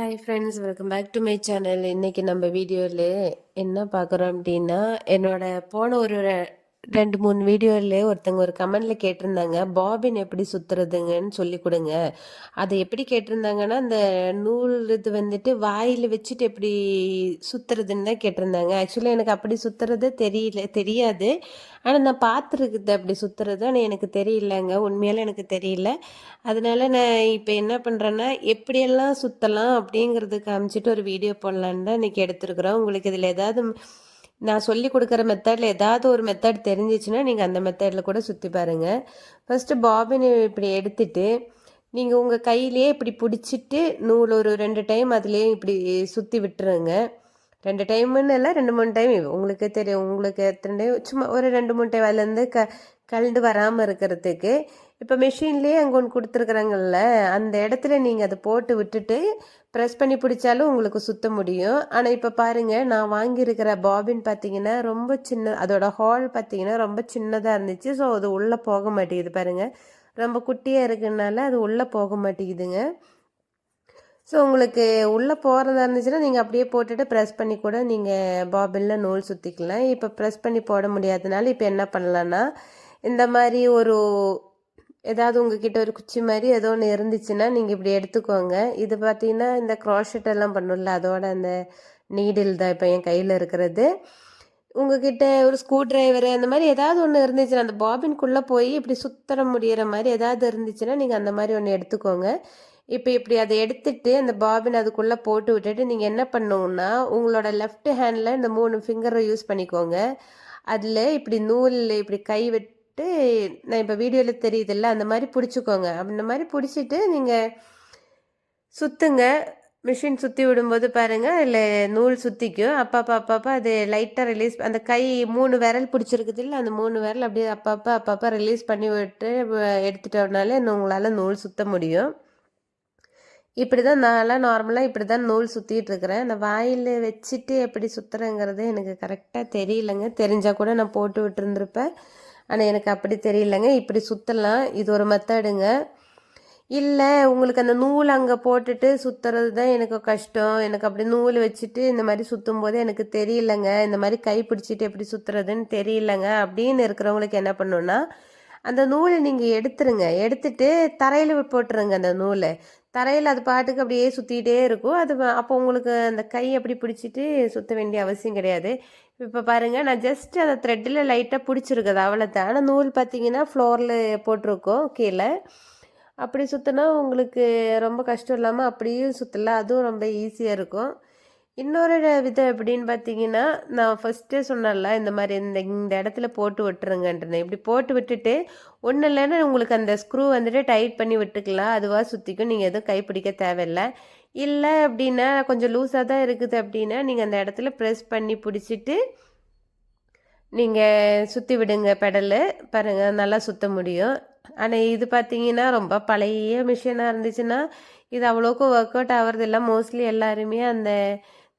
Hi friends welcome back to my channel இன்றைக்கி நம்ம வீடியோவில் என்ன பார்க்குறோம் அப்படின்னா என்னோட போன ஒரு ரெண்டு மூணு வீடியோவில் ஒருத்தங்க ஒரு கமெண்டில் கேட்டிருந்தாங்க பாபின் எப்படி சுற்றுறதுங்கன்னு சொல்லி கொடுங்க. அதை எப்படி கேட்டிருந்தாங்கன்னா அந்த நூல் இது வந்துட்டு வாயில் வச்சுட்டு எப்படி சுற்றுறதுன்னு தான் கேட்டிருந்தாங்க. ஆக்சுவலாக எனக்கு அப்படி சுற்றுறது தெரியல தெரியாது. ஆனால் நான் பார்த்துருக்குது அப்படி சுற்றுறது ஆனால் எனக்கு தெரியலங்க. உண்மையால எனக்கு தெரியல. அதனால நான் இப்போ என்ன பண்ணுறேன்னா எப்படியெல்லாம் சுற்றலாம் அப்படிங்கிறது காமிச்சிட்டு ஒரு வீடியோ போடலான்னு தான் இன்றைக்கி எடுத்துருக்குறோம். உங்களுக்கு இதில் ஏதாவது நான் சொல்லி கொடுக்குற மெத்தடில் ஏதாவது ஒரு மெத்தட் தெரிஞ்சிச்சுன்னா நீங்கள் அந்த மெத்தடில் கூட சுற்றி பாருங்கள் ஃபஸ்ட்டு பாபின் இப்படி எடுத்துட்டு நீங்கள் உங்கள் கையிலேயே இப்படி பிடிச்சிட்டு நூல் ஒரு ரெண்டு டைம் அதுலேயே இப்படி சுற்றி விட்டுருங்க. ரெண்டு டைமுன்னு இல்லை ரெண்டு மூணு டைம் உங்களுக்கு தெரியும் உங்களுக்கு எத்தனை டைம் சும்மா ஒரு ரெண்டு மூணு டைம் அதுலேருந்து க கலண்டு வராமல் இருக்கிறதுக்கு இப்போ மிஷின்லேயே அங்கே ஒன்று கொடுத்துருக்குறாங்கல்ல அந்த இடத்துல நீங்கள் அதை போட்டு விட்டுட்டு ப்ரெஸ் பண்ணி பிடிச்சாலும் உங்களுக்கு சுத்த முடியும். ஆனால் இப்போ பாருங்கள் நான் வாங்கியிருக்கிற பாபின் பார்த்தீங்கன்னா ரொம்ப சின்ன அதோட ஹால் பார்த்தீங்கன்னா ரொம்ப சின்னதாக இருந்துச்சு. ஸோ அது உள்ளே போக மாட்டேங்குது பாருங்கள் ரொம்ப குட்டியாக இருக்குனால அது உள்ளே போக மாட்டேங்குதுங்க. ஸோ உங்களுக்கு உள்ளே போகிறதா இருந்துச்சுன்னா நீங்கள் அப்படியே போட்டுட்டு ப்ரெஸ் பண்ணி கூட நீங்கள் பாபினில் நூல் சுற்றிக்கலாம் இப்போ ப்ரெஸ் பண்ணி போட முடியாதனால இப்போ என்ன பண்ணலான்னா இந்த மாதிரி ஒரு ஏதாவது உங்ககிட்ட ஒரு குச்சி மாதிரி ஏதோ ஒன்று இருந்துச்சுன்னா நீங்கள் இப்படி எடுத்துக்கோங்க. இது பார்த்தீங்கன்னா இந்த க்ராஷெட் எல்லாம் பண்ணும்ல அதோட அந்த நீடில் தான் இப்போ என் கையில் இருக்கிறது. உங்ககிட்ட ஒரு ஸ்க்ரூ டிரைவர் அந்த மாதிரி ஏதாவது ஒன்று இருந்துச்சுன்னா அந்த பாபின்குள்ளே போய் இப்படி சுத்தர முடியிற மாதிரி ஏதாவது இருந்துச்சுன்னா நீங்கள் அந்த மாதிரி ஒன்று எடுத்துக்கோங்க. இப்போ இப்படி அதை எடுத்துட்டு அந்த பாபின் அதுக்குள்ளே போட்டு விட்டுட்டு நீங்கள் என்ன பண்ணணுன்னா உங்களோட லெஃப்ட் ஹேண்டில் இந்த மூணு ஃபிங்கரை யூஸ் பண்ணிக்கோங்க. அதில் இப்படி நூல் இப்படி கை விட்டு நான் இப்போ வீடியோவில் தெரியுதுல்ல அந்த மாதிரி பிடிச்சிக்கோங்க. அந்த மாதிரி பிடிச்சிட்டு நீங்கள் சுற்றுங்க மிஷின் சுற்றி விடும்போது பாருங்கள் இல்லை நூல் சுற்றிக்கும் அப்பப்போ அப்பப்போ அது லைட்டாக ரிலீஸ் அந்த கை மூணு விரல் பிடிச்சிருக்குது இல்லை அந்த மூணு விரல் அப்படியே அப்பப்போ அப்பப்போ ரிலீஸ் பண்ணி விட்டு எடுத்துட்டோம்னாலே உங்களால் நூல் சுற்ற முடியும். இப்படி தான் நான்லாம் நார்மலாக இப்படி தான் நூல் சுற்றிட்டு இருக்கிறேன். அந்த வாயில் வச்சுட்டு எப்படி சுற்றுறேங்கிறது எனக்கு கரெக்டாக தெரியலங்க. தெரிஞ்சால் கூட நான் போட்டு விட்டுருந்துருப்பேன். ஆனால் எனக்கு அப்படி தெரியலங்க. இப்படி சுற்றலாம் இது ஒரு மெத்தடுங்க. இல்லை உங்களுக்கு அந்த நூல் அங்கே போட்டுட்டு சுற்றுறது தான் எனக்கு கஷ்டம். எனக்கு அப்படி நூல் வச்சுட்டு இந்த மாதிரி சுற்றும் போது எனக்கு தெரியலங்க. இந்த மாதிரி கை பிடிச்சிட்டு எப்படி சுற்றுறதுன்னு தெரியலங்க. அப்படின்னு இருக்கிறவங்களுக்கு என்ன பண்ணணும்னா அந்த நூலை நீங்கள் எடுத்துருங்க. எடுத்துட்டு தரையில் போட்டுருங்க அந்த நூலை. தரையில் அது பாட்டுக்கு அப்படியே சுற்றிக்கிட்டே இருக்கும். அது அப்போ உங்களுக்கு அந்த கை அப்படி பிடிச்சிட்டு சுற்ற வேண்டிய அவசியம் கிடையாது. இப்போ பாருங்கள் நான் ஜஸ்ட் அதை த்ரெட்டில் லைட்டாக பிடிச்சிருக்குது அவ்வளோதான் ஆனால் நூல் பார்த்தீங்கன்னா ஃப்ளோரில் போட்டிருக்கோம் கீழே. அப்படி சுற்றினா உங்களுக்கு ரொம்ப கஷ்டம் இல்லாமல் அப்படியும் சுற்றலாம் அதுவும் ரொம்ப ஈஸியாக இருக்கும். இன்னொரு விதம் எப்படின்னு பார்த்தீங்கன்னா நான் ஃபஸ்ட்டே சொன்னேன்ல இந்த மாதிரி இந்த இந்த இடத்துல போட்டு விட்டுருங்கன்றேன் இப்படி போட்டு விட்டுட்டு ஒன்றும் இல்லைன்னா உங்களுக்கு அந்த ஸ்க்ரூ வந்துட்டு டைட் பண்ணி விட்டுக்கலாம். அதுவாக சுற்றிக்கும் நீங்கள் எதுவும் கைப்பிடிக்க தேவையில்லை. இல்லை அப்படின்னா கொஞ்சம் லூஸாக தான் இருக்குது அப்படின்னா நீங்கள் அந்த இடத்துல ப்ரெஸ் பண்ணி பிடிச்சிட்டு நீங்கள் சுற்றி விடுங்க பெடலு பாருங்கள் நல்லா சுற்ற முடியும். ஆனால் இது பார்த்தீங்கன்னா ரொம்ப பழைய மிஷினாக இருந்துச்சுன்னா இது அவ்வளோக்கும் ஒர்க் அவுட் ஆகிறது இல்லை மோஸ்ட்லி எல்லாருமே அந்த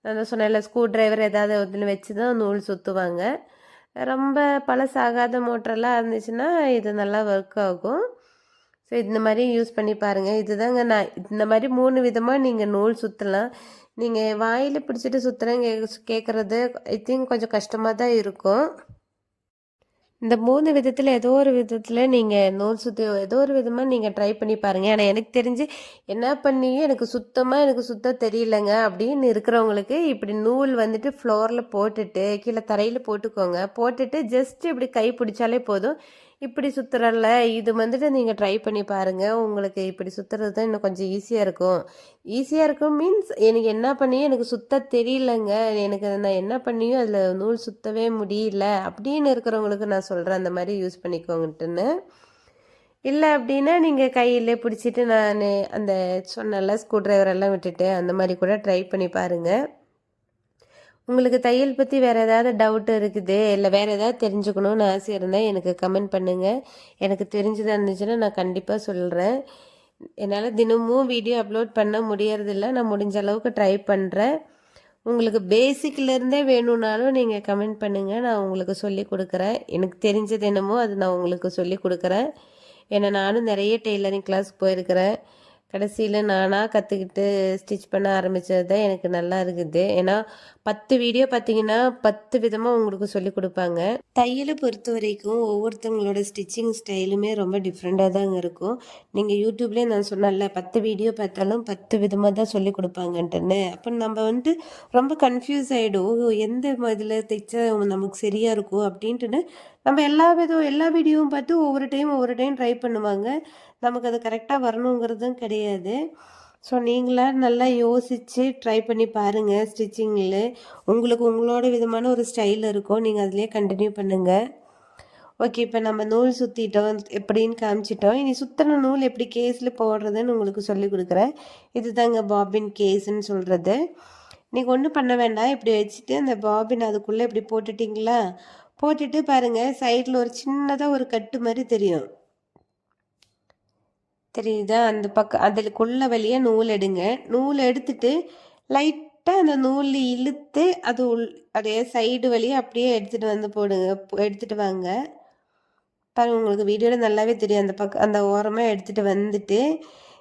நான் சொன்னேன்ல ஸ்க்ரூ டிரைவர் ஏதாவது ஒன்று வச்சு தான் நூல் சுற்றுவாங்க ரொம்ப பழசாகாத மோட்டரெல்லாம் இருந்துச்சுன்னா இது நல்லா ஒர்க் ஆகும். ஸோ இந்த மாதிரி யூஸ் பண்ணி பாருங்கள் இதுதாங்க நான் இந்த மாதிரி மூணு விதமாக நீங்கள் நூல் சுற்றலாம் நீங்கள் வாயில் பிடிச்சிட்டு சுற்றுறேன் கேட்குறது ஐ திங்க் கொஞ்சம் கஷ்டமாக தான் இருக்கும். இந்த மூணு விதத்தில் ஏதோ ஒரு விதத்தில் நீங்கள் நூல் சுற்றி ஏதோ ஒரு விதமாக நீங்கள் ட்ரை பண்ணி பாருங்கள் ஆனால் எனக்கு தெரிஞ்சு என்ன பண்ணியும் எனக்கு சுத்தமாக எனக்கு சுத்த தெரியலங்க. அப்படின்னு இருக்கிறவங்களுக்கு இப்படி நூல் வந்துட்டு ஃப்ளோரில் போட்டுட்டு கீழே தரையில் போட்டுக்கோங்க. போட்டுட்டு ஜஸ்ட் இப்படி கை பிடிச்சாலே போதும். இப்படி சுற்றுறல இது வந்துட்டு நீங்கள் ட்ரை பண்ணி பாருங்கள் உங்களுக்கு இப்படி சுற்றுறது தான் இன்னும் கொஞ்சம் ஈஸியாக இருக்கும். ஈஸியாக இருக்கும் மீன்ஸ் எனக்கு என்ன பண்ணியும் எனக்கு சுத்த தெரியலங்க. எனக்கு நான் என்ன பண்ணியும் அதில் நூல் சுத்தவே முடியல. அப்படின்னு இருக்கிறவங்களுக்கு நான் சொல்கிறேன் அந்த மாதிரி யூஸ் பண்ணிக்கோங்கட்டுன்னு. இல்லை அப்படின்னா நீங்கள் கையிலே பிடிச்சிட்டு நான் அந்த சொன்னல ஸ்க்ரூ ட்ரைவரெல்லாம் எல்லாம் விட்டுட்டு அந்த மாதிரி கூட ட்ரை பண்ணி பாருங்கள் உங்களுக்கு தையல் பற்றி வேறு ஏதாவது டவுட் இருக்குது இல்லை வேறு ஏதாவது தெரிஞ்சுக்கணும்னு ஆசை இருந்தால் எனக்கு கமெண்ட் பண்ணுங்கள் எனக்கு தெரிஞ்சதாக இருந்துச்சுன்னா நான் கண்டிப்பாக சொல்கிறேன் என்னால் தினமும் வீடியோ அப்லோட் பண்ண முடியறதில்ல. நான் முடிஞ்ச அளவுக்கு ட்ரை பண்ணுறேன் உங்களுக்கு பேசிக்லேருந்தே வேணும்னாலும் நீங்கள் கமெண்ட் பண்ணுங்கள் நான் உங்களுக்கு சொல்லி கொடுக்குறேன். எனக்கு தெரிஞ்சது என்னமோ அது நான் உங்களுக்கு சொல்லி கொடுக்குறேன். ஏன்னா நானும் நிறைய டெய்லரிங் கிளாஸ் போயிருக்கிறேன். கடைசியில் நானாக கற்றுக்கிட்டு ஸ்டிச் பண்ண ஆரம்பித்தது தான் எனக்கு நல்லா இருக்குது. ஏன்னா பத்து வீடியோ பார்த்தீங்கன்னா பத்து விதமாக உங்களுக்கு சொல்லி கொடுப்பாங்க. தையலை பொறுத்த வரைக்கும் ஒவ்வொருத்தவங்களோட ஸ்டிச்சிங் ஸ்டைலுமே ரொம்ப டிஃப்ரெண்ட்டாக தாங்க இருக்கும். நீங்கள் யூடியூப்லேயே நான் சொன்னேன்ல பத்து வீடியோ பார்த்தாலும் பத்து விதமாக தான் சொல்லி கொடுப்பாங்கன்ட்டுன்னு. அப்போ நம்ம வந்துட்டு ரொம்ப கன்ஃபியூஸ் ஆகிடும் எந்த இதில் தைச்சா நமக்கு சரியாக இருக்கும் அப்படின்ட்டுன்னு நம்ம எல்லா விதம் எல்லா வீடியோவும் பார்த்து ஒவ்வொரு டைம் ஒவ்வொரு டைம் ட்ரை பண்ணுவாங்க. நமக்கு அது கரெக்டாக வரணுங்கிறதும் கிடையாது. ஸோ நீங்களாக நல்லா யோசித்து ட்ரை பண்ணி பாருங்கள் ஸ்டிச்சிங்கில் உங்களுக்கு உங்களோட விதமான ஒரு ஸ்டைல் இருக்கும் நீங்கள் அதிலே கண்டினியூ பண்ணுங்கள் ஓகே இப்போ நம்ம நூல் சுற்றிட்டோம் எப்படின்னு காமிச்சிட்டோம். இனி சுற்றின நூல் எப்படி கேஸில் போடுறதுன்னு உங்களுக்கு சொல்லி கொடுக்குறேன். இது தாங்க பாபின் கேஸுன்னு சொல்கிறது நீங்கள் ஒன்றும் பண்ண வேண்டாம். இப்படி வச்சுட்டு அந்த பாபின் அதுக்குள்ளே இப்படி போட்டுட்டிங்களா? போட்டுட்டு பாருங்கள் சைடில் ஒரு சின்னதாக ஒரு கட்டு மாதிரி தெரியும். தெரியுதா? அந்த பக்கம் அதுக்குள்ள வழியாக நூல் எடுங்க. நூல் எடுத்துட்டு லைட்டாக அந்த நூல் இழுத்து அது உள் அதே சைடு வழியாக அப்படியே எடுத்துகிட்டு வந்து போடுங்க. எடுத்துகிட்டு வாங்க. பாருங்க உங்களுக்கு வீடியோவில் நல்லாவே தெரியும். அந்த பக்கம் அந்த ஓரமாக எடுத்துகிட்டு வந்துட்டு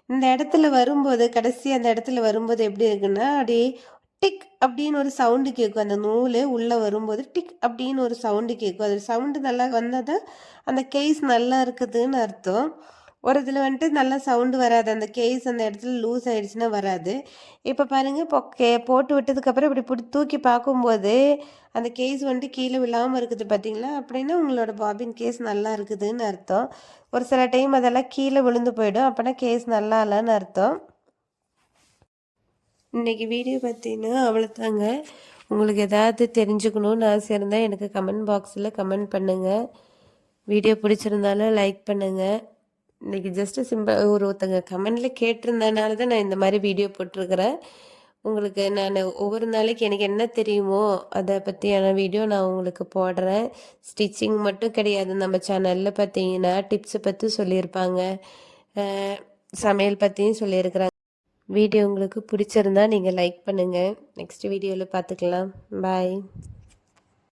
இந்த இடத்துல வரும்போது கடைசி அந்த இடத்துல வரும்போது எப்படி இருக்குன்னா அப்படியே டிக் அப்படின்னு ஒரு சவுண்டு கேட்கும் அந்த நூல் உள்ளே வரும்போது டிக் அப்படின்னு ஒரு சவுண்டு கேட்கும் அது சவுண்டு நல்லா வந்தால் தான் அந்த கேஸ் நல்லா இருக்குதுன்னு அர்த்தம். ஒரு இதில் வந்துட்டு நல்லா சவுண்டு வராது. அந்த கேஸ் அந்த இடத்துல லூஸ் ஆகிடுச்சுன்னா வராது. இப்போ பாருங்கள் இப்போ கே போட்டு விட்டதுக்கப்புறம் இப்படி பிடி தூக்கி பார்க்கும்போது அந்த கேஸ் வந்துட்டு கீழே விழாமல் இருக்குது பார்த்தீங்களா அப்படின்னா உங்களோட பாபின் கேஸ் நல்லா இருக்குதுன்னு அர்த்தம். ஒரு சில டைம் அதெல்லாம் கீழே விழுந்து போயிடும். அப்படின்னா கேஸ் நல்லா இல்லைன்னு அர்த்தம். இன்றைக்கி வீடியோ பார்த்தீங்கன்னா அவ்வளோதாங்க உங்களுக்கு எதாவது தெரிஞ்சுக்கணும்னு ஆசை இருந்தால் எனக்கு கமெண்ட் பாக்ஸில் கமெண்ட் பண்ணுங்கள் வீடியோ பிடிச்சிருந்தாலும் லைக் பண்ணுங்கள் இன்றைக்கி ஜஸ்ட்டு சிம்பிள் ஒரு ஒருத்தங்க கமெண்டில் கேட்டிருந்தனால தான் நான் இந்த மாதிரி வீடியோ போட்டிருக்கிறேன். உங்களுக்கு நான் ஒவ்வொரு நாளைக்கு எனக்கு என்ன தெரியுமோ அதை பற்றியான வீடியோ நான் உங்களுக்கு போடுறேன். ஸ்டிச்சிங் மட்டும் கிடையாது. நம்ம சேனலில் பார்த்தீங்கன்னா டிப்ஸை பற்றி சொல்லியிருப்பாங்க. சமையல் பற்றியும் சொல்லியிருக்கிறாங்க. வீடியோ உங்களுக்கு பிடிச்சிருந்தா நீங்கள் லைக் பண்ணுங்கள் நெக்ஸ்ட் வீடியோவில் பார்த்துக்கலாம் பாய்